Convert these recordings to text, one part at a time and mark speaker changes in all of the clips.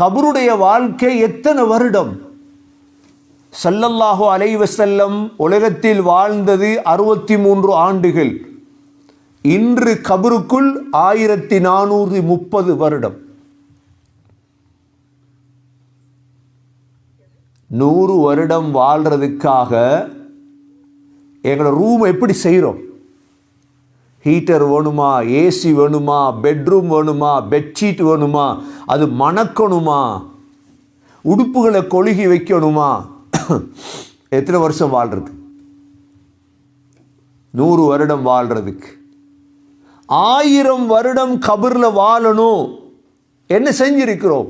Speaker 1: கபருடைய வாழ்க்கை எத்தனை வருடம்? சல்லல்லாஹோ அலைவசல்லம் உலகத்தில் வாழ்ந்தது அறுபத்தி மூன்று ஆண்டுகள். இன்று கபருக்குள் ஆயிரத்தி நானூறு முப்பது வருடம். நூறு வருடம் வாழ்றதுக்காக எங்களோட ரூம் எப்படி செய்கிறோம் ஹீட்டர் வேணுமா? ஏசி வேணுமா? பெட்ரூம் வேணுமா? பெட்ஷீட் வேணுமா? அது மணக்கணுமா? உடுப்புகளை கொழுகி வைக்கணுமா? எத்தனை வருஷம் வாழ்றது நூறு வருடம் வாழ்கிறதுக்கு ஆயிரம் வருடம் கபரில் வாழணும். என்ன செஞ்சிருக்கிறோம்?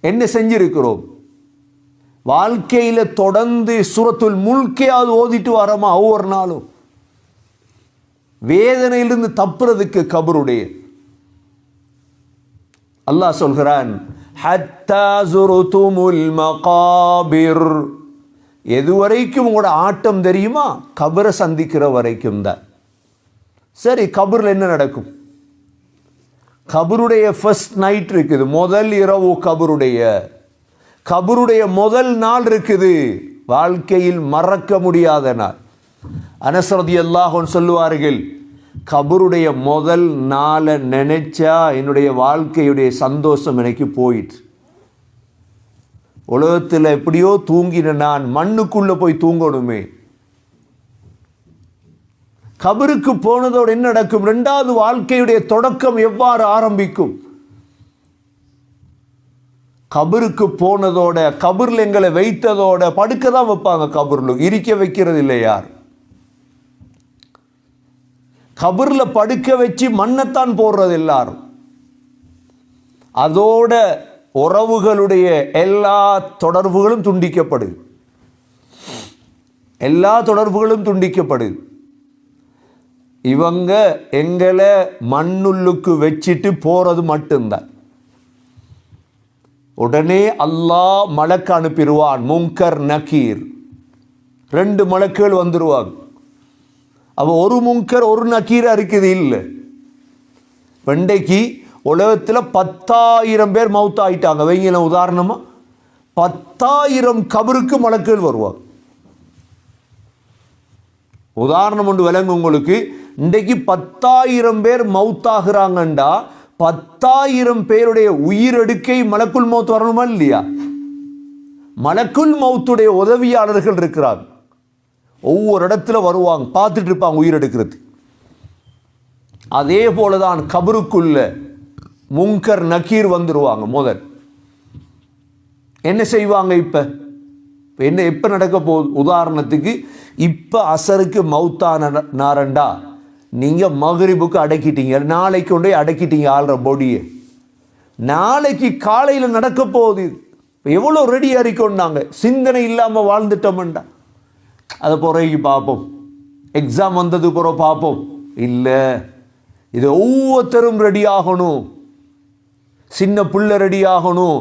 Speaker 1: என்ன செஞ்சிருக்கிறோம்? வாழ்க்கையில் தொடர்ந்து சுரத்துள் முழுக்கையாவது ஓதிட்டு வரமா ஒவ்வொரு நாளும். வேதனையிலிருந்து தப்புறதுக்கு கபருடைய. அல்லாஹ் சொல்கிறான் ஹத்தா எது வரைக்கும் உங்களோட ஆட்டம் தெரியுமா? கபரை சந்திக்கிற வரைக்கும் தான். சரி கபரில் என்ன நடக்கும்? கபருடைய ஃபர்ஸ்ட் நைட் இருக்குது. முதல் இரவு கபருடைய. கபருடைய முதல் நாள் இருக்குது. வாழ்க்கையில் மறக்க முடியாத நாள். அனசரதி அல்லாஹன் சொல்லுவார்கள் கபருடைய முதல் நாளை நினைச்சா என்னுடைய வாழ்க்கையுடைய சந்தோஷம் எனக்கு போயிட்டு உலகத்தில் எப்படியோ தூங்கின நான் மண்ணுக்குள்ளே போய் தூங்கணுமே. கபருக்கு போனதோடு என்ன நடக்கும்? ரெண்டாவது வாழ்க்கையுடைய தொடக்கம் எவ்வாறு ஆரம்பிக்கும்? கபருக்கு போனதோட கபரில் எங்களை வைத்ததோட படுக்க தான் வைப்பாங்க கபரில். இருக்க வைக்கிறது இல்லை யார்? கபரில் படுக்க வச்சு மண்ணைத்தான் போடுறது எல்லாரும். அதோட உறவுகளுடைய எல்லா தொடர்புகளும் துண்டிக்கப்படுது. எல்லா தொடர்புகளும் துண்டிக்கப்படுது. இவங்க எங்களை மண்ணுள்ளுக்கு வச்சுட்டு போறது மட்டும்தான். உடனே அல்லாஹ் மலக்கு அனுப்பிடுவான் முங்கர் நக்கீர் ரெண்டு மலக்குகள் வந்துடுவாங்க அப்போ ஒரு முங்கர் ஒரு நக்கீரா இருக்குது இல்லை. வெண்டைக்கு உலகத்தில் பத்தாயிரம் பேர் மவுத் ஆயிட்டாங்க வைங்கள உதாரணமாக பத்தாயிரம் கபருக்கு மலக்குகள் வருவாங்க உதாரணம் ஒன்று விளங்கு உங்களுக்கு. இன்றைக்கு பத்தாயிரம் பேர் மவுத்தாகிறாங்கண்டா. பத்தாயிரம் பேருடைய உயிரெடுக்கை மலக்குள் மவுத் வரணுமா இல்லையா? மலக்குள் மவுத்துடைய உதவியாளர்கள் இருக்கிறாங்க ஒவ்வொரு இடத்துல வருவாங்க பார்த்துட்டு இருப்பாங்க உயிரெடுக்கிறது அதே போல தான் கபருக்குள்ள முங்கர் நக்கீர் வந்துடுவாங்க முதல். என்ன செய்வாங்க இப்போ? என்ன எப்போ நடக்க போகுது? உதாரணத்துக்கு இப்போ அசருக்கு மவுத்தான நாரண்டா நீங்கள் மகரிபுக்கு அடக்கிட்டீங்க நாளைக்கு கொண்டு போய் அடக்கிட்டீங்க ஆள்ற பொடியை. நாளைக்கு காலையில் நடக்க போகுது. எவ்வளோ ரெடியாக இருக்கோன்னாங்க சிந்தனை இல்லாமல் வாழ்ந்துட்டோம்டா அதை பிறகு பார்ப்போம் எக்ஸாம் வந்தது பிறகு பார்ப்போம் இல்லை இது ஒவ்வொருத்தரும் ரெடி ஆகணும் சின்ன பிள்ளை ரெடி ஆகணும்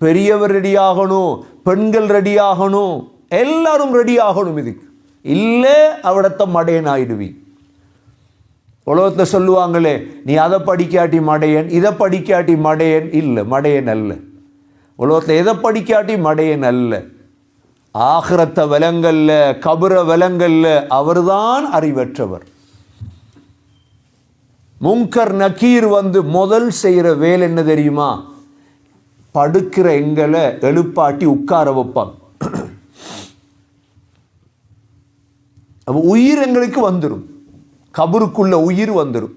Speaker 1: பெரியவர் ரெடி ஆகணும் பெண்கள் ரெடி ஆகணும் எல்லாரும் ரெடி ஆகணும் இதுக்கு இல்லை அவடத்த மடையன் ஆயிடுவி உலகத்தை சொல்லுவாங்களே நீ அதை படிக்காட்டி மடையன் இதை படிக்காட்டி மடையன் இல்லை மடையன் அல்ல உலகத்தில் எதை படிக்காட்டி மடையன் அல்ல ஆகிரத்த விலங்கல்ல கபுர விலங்கல்ல அவர்தான் அறிவற்றவர். முங்கர் நக்கீர் வந்து முதல் செய்கிற வேலை என்ன தெரியுமா? படுக்கிற எங்களை எழுப்பாட்டி உட்கார வைப்பாங்க அப்போ உயிர் எங்களுக்கு வந்துடும் கபருக்குள்ள உயிர் வந்துடும்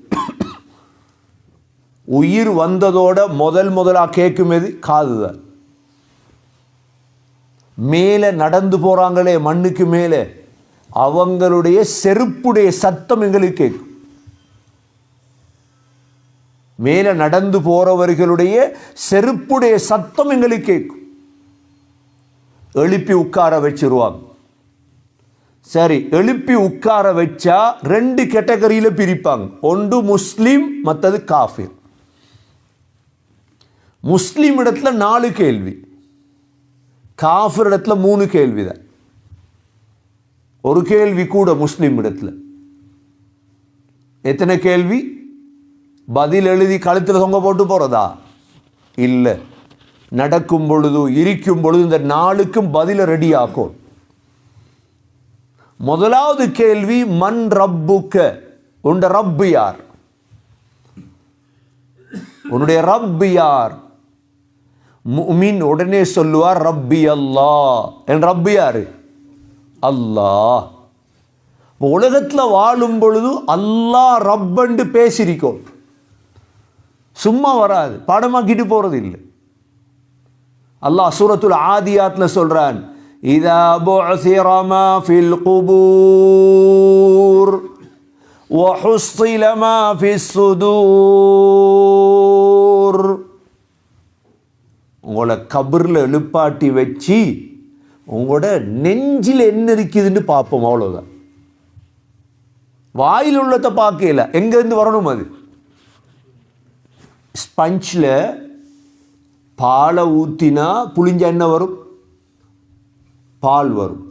Speaker 1: உயிர் வந்ததோட முதல் முதலாக கேட்கும் எது? காதுதான். மேலே நடந்து போகிறாங்களே மண்ணுக்கு மேலே. அவங்களுடைய செருப்புடைய சத்தம் எங்களுக்கு கேட்கும். மேலே நடந்து போகிறவர்களுடைய செருப்புடைய சத்தம் எங்களுக்கு கேட்கும். எழுப்பி உட்கார வச்சிருவாங்க. சரி எழுப்பி உட்கார வச்சா ரெண்டு கேட்டகரியில் பிரிப்பாங்க. ஒன்று முஸ்லீம் மற்றது காஃபிர். முஸ்லீம் இடத்துல நாலு கேள்வி. காஃபிர் இடத்துல மூணு கேள்வி தான் ஒரு கேள்வி கூட முஸ்லீம் இடத்துல. எத்தனை கேள்வி? பதில் எழுதி கழுத்தில் தொங்க போட்டு போகிறதா இல்லை. நடக்கும் பொழுது இருக்கும் பொழுது இந்த நாளுக்கும் பதிலை ரெடி ஆக்கும் முதலாவது கேள்வி மண் ரப்புக்க? உண்ட ரப்பு யார்? உன்னுடைய ரப்பு யார்? முஃமின் உடனே சொல்லுவார் ரப்பி அல்லாஹ் என் ரப்பு யாரு அல்லாஹ் இப்போ உலகத்தில் வாழும் பொழுது அல்லாஹ் ரப்பண்டு பேசியிருக்கோம் சும்மா வராது பாடமாக்கிட்டு போறது இல்லை அல்லாஹ் சூரத்துல் ஆதியாத்ல சொல்றான் இதா புஅசிர மா ஃபில் குபூர் وحصل ما في الصدور உங்களை கபரில் எழுப்பாட்டி வச்சு உங்களோட நெஞ்சில் என்ன இருக்குதுன்னு பார்ப்போம் அவ்வளோதான் வாயில் உள்ளத்தை பார்க்கல எங்கேருந்து வரணும் அது? ஸ்பஞ்சில் பாலை ஊற்றினா புளிஞ்ச என்ன வரும் பால் வரும்.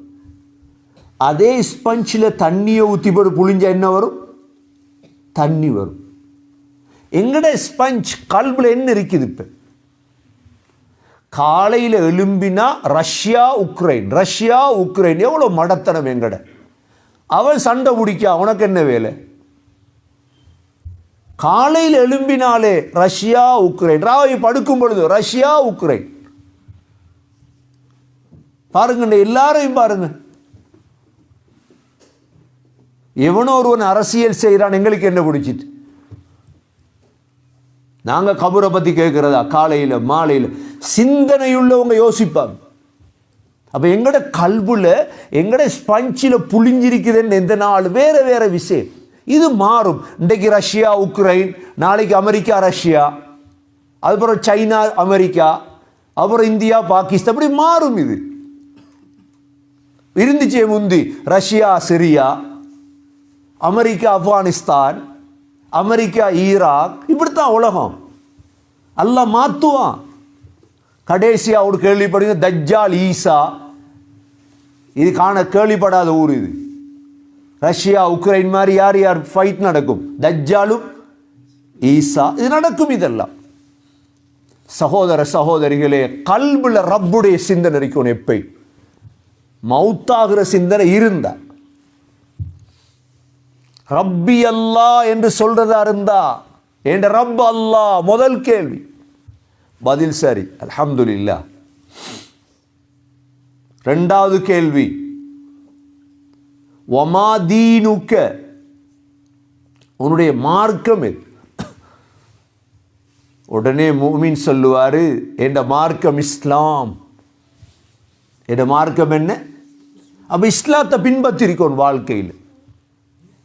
Speaker 1: அதே ஸ்பஞ்சில் தண்ணியை ஊற்றி போட்டு புளிஞ்ச எண்ணெய் வரும் தண்ணி வரும். எங்கட ஸ்பஞ்ச் கல்பில் என்ன இருக்குது இப்போ? காலையில் எழும்பினா ரஷ்யா உக்ரைன். Russia Ukraine. எவ்வளோ மடத்தனம் எங்கட? அவன் சண்டை பிடிக்க உனக்கு என்ன வேலை? காலையில் எழும்பினாலே ரஷ்யா உக்ரைன். ராவை படுக்கும் பொழுது ரஷ்யா உக்ரைன். பாருங்க எல்லாரையும் பாருங்க. எவனோ ஒருவன் அரசியல் செய்கிறான் எங்களுக்கு என்ன பிடிச்சிட்டு? நாங்கள் கபரை பற்றி கேட்குறதா காலையில் மாலையில். சிந்தனையுள்ளவங்க யோசிப்பாங்க. அப்போ எங்கட கல்புல எங்கட ஸ்பஞ்சில் புளிஞ்சிருக்குதுன்னு எந்த நாள் வேறு வேறு விஷயம். இது மாறும். இன்றைக்கு ரஷ்யா உக்ரைன் நாளைக்கு அமெரிக்கா ரஷ்யா. அதுக்கப்புறம் சைனா அமெரிக்கா. அப்புறம் இந்தியா பாகிஸ்தான். அப்படி மாறும் இது. இருந்துச்சே முந்தி. Russia Syria. America Afghanistan. America Iraq இப்படித்தான் உலகம். எல்லாம் மாற்றுவான் கடைசியா ஒரு கேள்விப்படுங்க தஜ்ஜால் ஈசா. இது காண கேள்விப்படாத ஊர் இது. ரஷ்யா உக்ரைன் மாதிரி யார் யார் ஃபைட் நடக்கும்? தஜ்ஜாலும் ஈசா. இது நடக்கும் இதெல்லாம். சகோதர சகோதரிகளே கல்புல ரப்புடைய சிந்தனை இருக்கணும் எப்பை. மௌத்தாகிற சிந்தனை இருந்தால். ரப்பி அல்லா என்று சொல்றதா இருந்தா? என் ரப் அல்லா? முதல் கேள்வி. பதில் சரி. அல்ஹம்துலில்லாஹ். ரெண்டாவது கேள்வி. ஒமாதீனுக்க உன்னுடைய மார்க்கம் எது? உடனே மூமின் சொல்லுவாரு என் மார்க்கம் இஸ்லாம். என் மார்க்கம் என்ன? அப்ப இஸ்லாத்தை பின்பற்றிருக்கோம் வாழ்க்கையில்.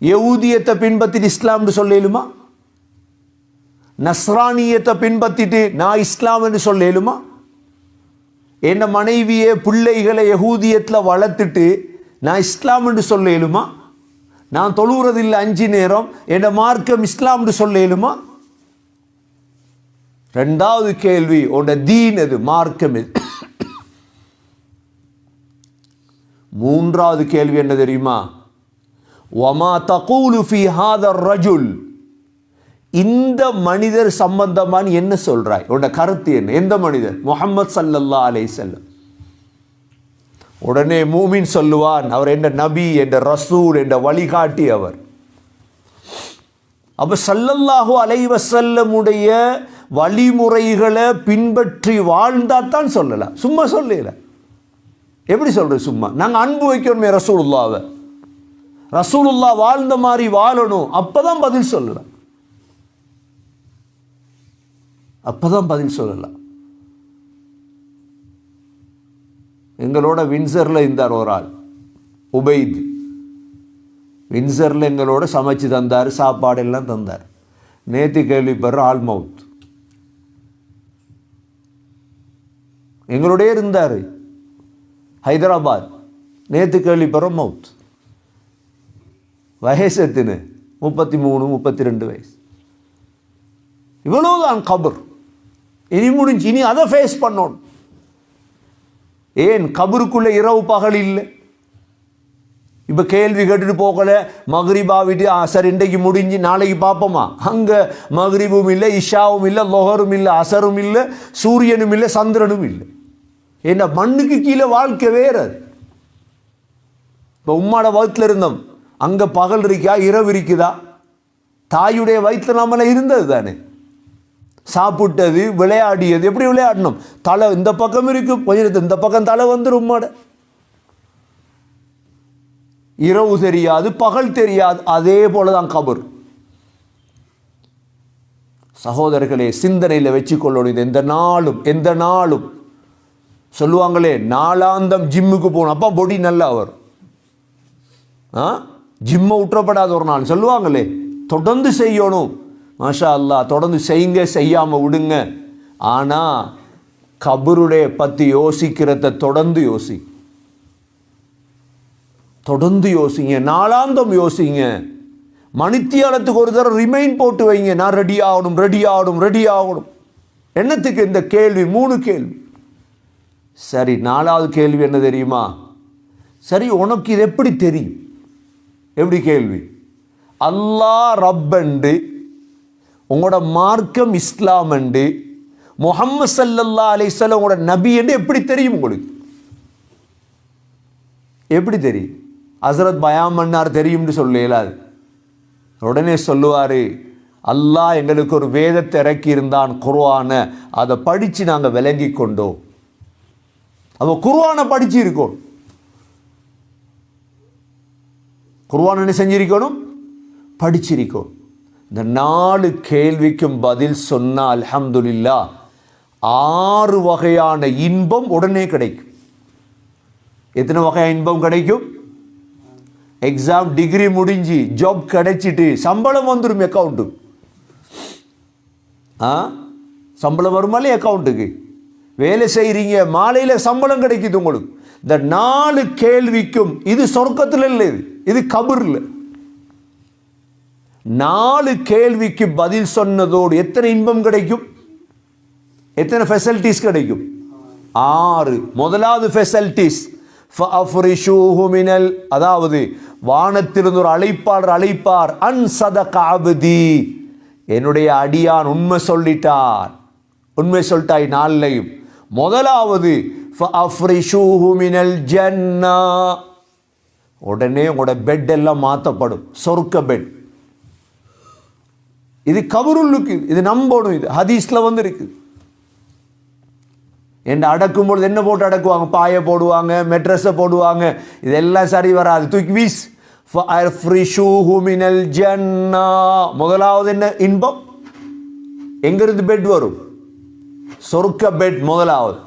Speaker 1: யகூதியத்தை பின்பற்றிட்டு இஸ்லாம்னு சொல்லேலுமா? நஸ்ரானியத்தை பின்பற்றிட்டு நான் இஸ்லாம்னு என்று சொல்லேலுமா? என் மனைவியை பிள்ளைகளை யகூதியத்தில் வளர்த்துட்டு நான் இஸ்லாம் என்று சொல்லேலுமா? நான் தொழுகிறதில்லை அஞ்சு நேரம் என் மார்க்கம் இஸ்லாம்னு சொல்லேலுமா? ரெண்டாவது கேள்வி உன்னோட தீன் அது மார்க்கம் இது மூன்றாவது கேள்வி என்ன தெரியுமா? ஒமா தகூலு ஃபி ஹாதர் ரஜுல் இந்த மனிதர் சம்பந்தமான என்ன சொல்கிறாய் உன்னோட கருத்து என்ன? எந்த மனிதர்? முகமது சல்லல்லா அலை செல்லம் உடனே மூமின் சொல்லுவான் அவர் என்ற நபி என்ற ரசூல் என்ற வழிகாட்டி அவர். அப்போ சல்லல்லாஹு அலைவசல்லமுடைய வழிமுறைகளை பின்பற்றி வாழ்ந்தா தான் சொல்லலாம். சும்மா சொல்லல. எப்படி சொல்கிறது சும்மா? நாங்கள் அன்பு வைக்கணுமே ரசூலுல்லாவை ரசூலுல்லா வாழ்ந்த மாதிரி வாழணும். அப்பதான் பதில் சொல்லலாம். அப்பதான் பதில் சொல்லலாம். எங்களோட வின்சரில் இருந்தார் ஒரு ஆள். உபைத். வின்சரில் எங்களோட சமைச்சு தந்தார் சாப்பாடு எல்லாம் தந்தார். நேற்று கேள்விப்படுற ஆல் மவுத். எங்களோடய இருந்தார். ஹைதராபாத். நேற்று கேள்விப்படுற மவுத். வயசு முப்பத்தி மூணு முப்பத்தி ரெண்டு வயசு. இவ்வளவுதான் கபர். இனி முடிஞ்சு இனி அதை ஃபேஸ் பண்ணணும். ஏன்? கபருக்குள்ள இரவு பகல் இல்லை. இப்போ கேள்வி கேட்டுட்டு போகல. மகரிபாவிட்டு அசர் இன்றைக்கு முடிஞ்சு நாளைக்கு பார்ப்போமா? அங்கே மகரிபும் இல்லை இஷாவும் இல்லை லொஹரும் இல்லை அசரும் இல்லை சூரியனும் இல்லை சந்திரனும் இல்லை. ஏன்னா மண்ணுக்கு கீழே வாழ்க்கை வேறு. இப்போ உம்மாட வகுத்தில் இருந்தோம். அங்கே பகல் இருக்கா இரவு இருக்குதா? தாயுடைய வயிற்று நம்மளை இருந்தது தானே. சாப்பிட்டது விளையாடியது. எப்படி விளையாடணும்? தலை இந்த பக்கம் இருக்கு கொஞ்சம் இந்த பக்கம் தலை வந்துடும் உம்மாட இரவு தெரியாது பகல் தெரியாது. அதே போல தான் கபர். சகோதரர்களே சிந்தனையில் வச்சுக்கொள்ளணும் இது. எந்த நாளும் எந்த நாளும். சொல்லுவாங்களே நாளாந்தம் ஜிம்முக்கு போகணும். அப்போ பொடி நல்லா வரும். ஆ? ஜிம்மை விட்டுறப்படாத ஒரு நாள். சொல்லுவாங்களே தொடர்ந்து செய்யணும். மாஷா அல்லாஹ் தொடர்ந்து செய்யுங்க செய்யாமல் விடுங்க. ஆனால் கபருடைய பற்றி யோசிக்கிறத தொடர்ந்து யோசி. தொடர்ந்து யோசிங்க நாளாந்தம் யோசிங்க. மணித்தியாலத்துக்கு ஒரு தடவை ரிமைன் போட்டு வைங்க நான் ரெடி ஆகணும் ரெடி ஆகணும் ரெடி ஆகணும். என்னத்துக்கு இந்த கேள்வி? மூணு கேள்வி. சரி நாலாவது கேள்வி என்ன தெரியுமா? சரி உனக்கு இது எப்படி தெரியும்? எப்படி கேள்வி? அல்லாஹ் ரப்பண்டு உங்களோட மார்க்கம் இஸ்லாம் அண்டு முகம்மது சல்லல்லா அலிஸ்லாம் உங்களோட நபி என்று எப்படி தெரியும் உங்களுக்கு? எப்படி தெரியும்? ஹசரத் பயாம் மன்னார் தெரியும்னு சொல்ல இயலாது உடனே சொல்லுவார் அல்லாஹ் எங்களுக்கு ஒரு வேதத்தை இறக்கியிருந்தான் இருந்தான் அதை படித்து நாங்கள் விளங்கி கொண்டோம் அப்போ குர்வானை படித்து இருக்கோம் குர்வான் என்ன செஞ்சிருக்கணும்? படிச்சிருக்கோம் இந்த நாலு கேள்விக்கும் பதில் சொன்னால் அலமதுல்லா ஆறு வகையான இன்பம் உடனே கிடைக்கும். எத்தனை வகையான இன்பம் கிடைக்கும்? எக்ஸாம் டிகிரி முடிஞ்சு ஜாப் கிடைச்சிட்டு சம்பளம் வந்துடும் அக்கௌண்ட்டு ஆ? சம்பளம் வருமாலே அக்கௌண்ட்டுக்கு வேலை செய்கிறீங்க மாலையில் சம்பளம் கிடைக்குது உங்களுக்கு. இந்த நாலு கேள்விக்கும் இது சொர்க்கத்தில் இல்லை இது. இது கபூரில். நாலு கேள்விக்கு பதில் சொன்னதோடு எத்தனை இன்பம் கிடைக்கும்? எத்தனை ஃபெசிலிட்டிஸ் கிடைக்கும்? ஆறு. முதலாவது ஃபெசிலிட்டிஸ் அதாவது வானத்திலிருந்து ஒரு அழைப்பாளர் அழைப்பார். அன் சத காபதி என்னுடைய அடியான் உண்மை சொல்லிட்டார். உண்மை சொல்லிட்டாய் நாளையும் முதலாவது ஜன்னா. உடனே உங்களோட பெட் எல்லாம் மாற்றப்படும் சொர்க்க பெட் இது கபருள்ளுக்கு இது நம்பணும் இது. ஹதீஸில் வந்து இருக்குது என்ன அடக்கும் பொழுது என்ன போட்டு அடக்குவாங்க? பாயை போடுவாங்க மெட்ரஸை போடுவாங்க. இதெல்லாம் சரி வராது. தூக்கி வீஸ். முதலாவது என்ன? இன்பம். எங்கிருந்து பெட் வரும்? சொர்க்க பெட் முதலாவது.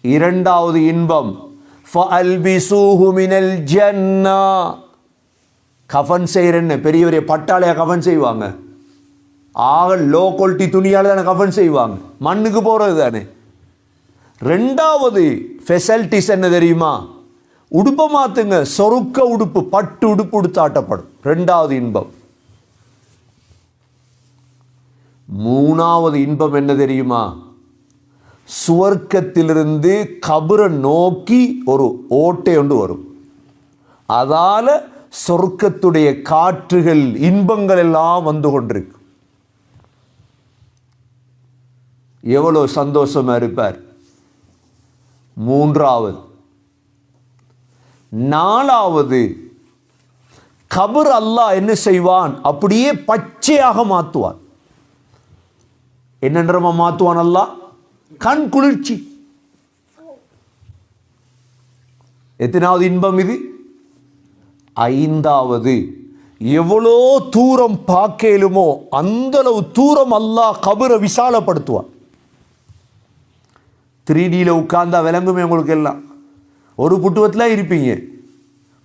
Speaker 1: இரண்டாவது இன்பம். மினல் ஜன்னா கஃபன் செய்கிறேன்னு பெரிய பெரிய பட்டாளையாக கஃபன் செய்வாங்க? ஆக லோ குவாலிட்டி துணியால் தானே கஃபன் செய்வாங்க. மண்ணுக்கு போகிறது தானே. ரெண்டாவது ஃபெசல்டிஸ் என்ன தெரியுமா? உடுப்பை மாற்றுங்க சொருக்க உடுப்பு பட்டு உடுப்பு உடுத்தாட்டப்படும் ரெண்டாவது இன்பம். மூணாவது இன்பம் என்ன தெரியுமா? சுவர்க்கத்திலிருந்து கபரை நோக்கி ஒரு ஓட்டை ஒன்று வரும். அதால் சொர்க்கத்துடைய காற்றுகள் இன்பங்கள் எல்லாம் வந்து கொண்டிருக்கு. எவ்வளோ சந்தோஷமாக இருப்பார்? மூன்றாவது நாலாவது கபர் அல்லாஹ் என்ன செய்வான்? அப்படியே பச்சையாக மாற்றுவான் என்னன்றமா மாற்றுவான் அல்லாஹ்? கண் குளிர்ச்சி. எத்தனாவது இன்பம் இது? ஐந்தாவது. எவ்வளோ தூரம் பார்க்கலுமோ அந்தளவு தூரம் அல்லாஹ் கபரை விசாலப்படுத்துவான். த்ரீ டியில் உட்கார்ந்தா விளங்குமே உங்களுக்கு எல்லாம் ஒரு புட்டுவத்தில் இருப்பீங்க.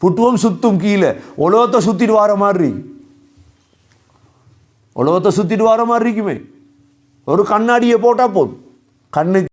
Speaker 1: புட்டுவம் சுத்தும் கீழே. உலகத்தை சுத்திட்டு வர மாதிரி உலகத்தை சுத்திட்டு வர மாதிரி இருக்குமே. ஒரு கண்ணாடியை போட்டால் போதும். கண்ணு